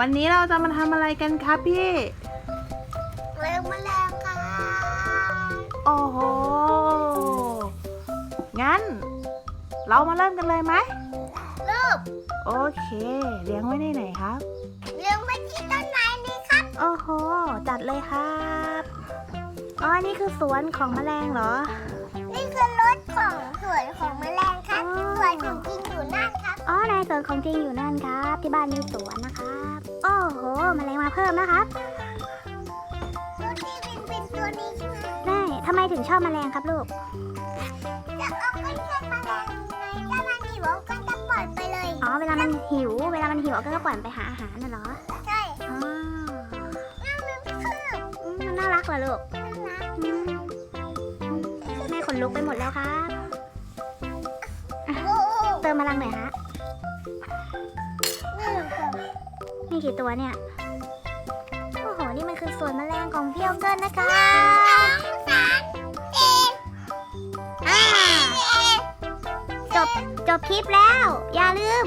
วันนี้เราจะมาทำอะไรกันครับพี่เร็วแมลงค่ะ โอ้โห งั้น เรามาเริ่มกันเลยไหมรูปโอเค เลี้ยงไว้ในไหนครับ เลี้ยงไว้ที่ต้นไม้นี่ครับ โอ้โห จัดเลยครับ อ๋ออันนี่คือสวนของแมลงเหรอนี่คือ สวนของจริงอยู่นั่นครับ ที่บ้านมีสวนนะครับ โอ้โหแมลงมาเพิ่มนะครับตัวที่เป็นเป็นตัวนี้ใช่ไหมแม่ทำไมถึงชอบแมลงครับลูกจะเอาไปแค่แมลงไงถ้ามันหิวก็จะปล่อยไปเลยอ๋อเวลามันหิว เวลามันหิวก็ปล่อยมันไปหาอาหารน่ะเหรอใช่อ๋อน่ามันคืออืมมันน่ารักเหรอลูกน่ารักอืมแม่ขนลุกไปหมดแล้วครับโอ้โหเติมพลังหน่อยฮะนี่เหรอครับ มีกี่ตัวเนี่ย โอ้โห นี่มันคือสวนแมลงของพี่โอเกิลนะคะสองสามสี่อ่าห้าจบจบคลิปแล้ว อย่าลืม